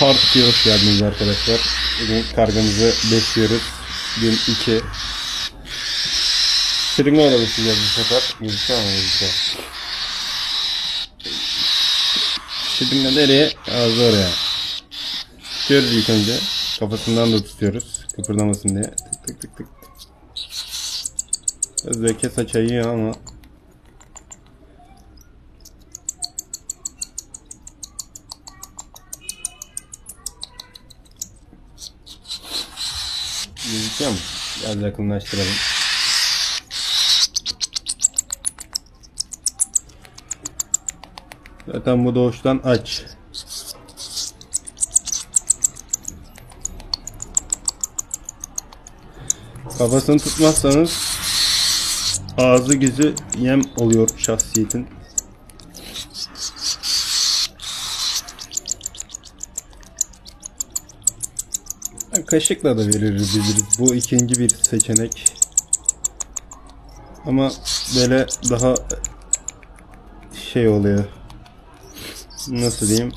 Part 2'ye hoş geldiniz arkadaşlar. Bugün kargamızı besliyoruz. Gün 2. Şırınga besleyeceğiz bu sefer. Gözüküyor mu gözüküyor? Şırınga nereye? Ağzı oraya. Tutuyoruz ilk önce. Kafasından da tutuyoruz. Kıpırdamasın diye. Tık tık tık tık. Biraz zeki yiyor ama Gözüküyor mu? Biraz yakınlaştıralım. Zaten bu doğuştan aç. Kafasını tutmazsanız ağzı gözü yem oluyor şahsiyetin. Kaşıkla da veririz biliriz. Bu ikinci bir seçenek. Ama böyle daha şey oluyor. Nasıl diyeyim?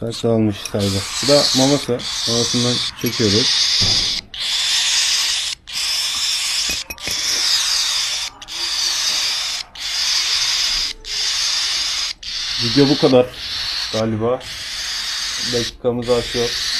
Saç almış sahibi. Bu da maması. Mamasından çekiyoruz. Video bu kadar galiba. Dakikamızı aşıyor.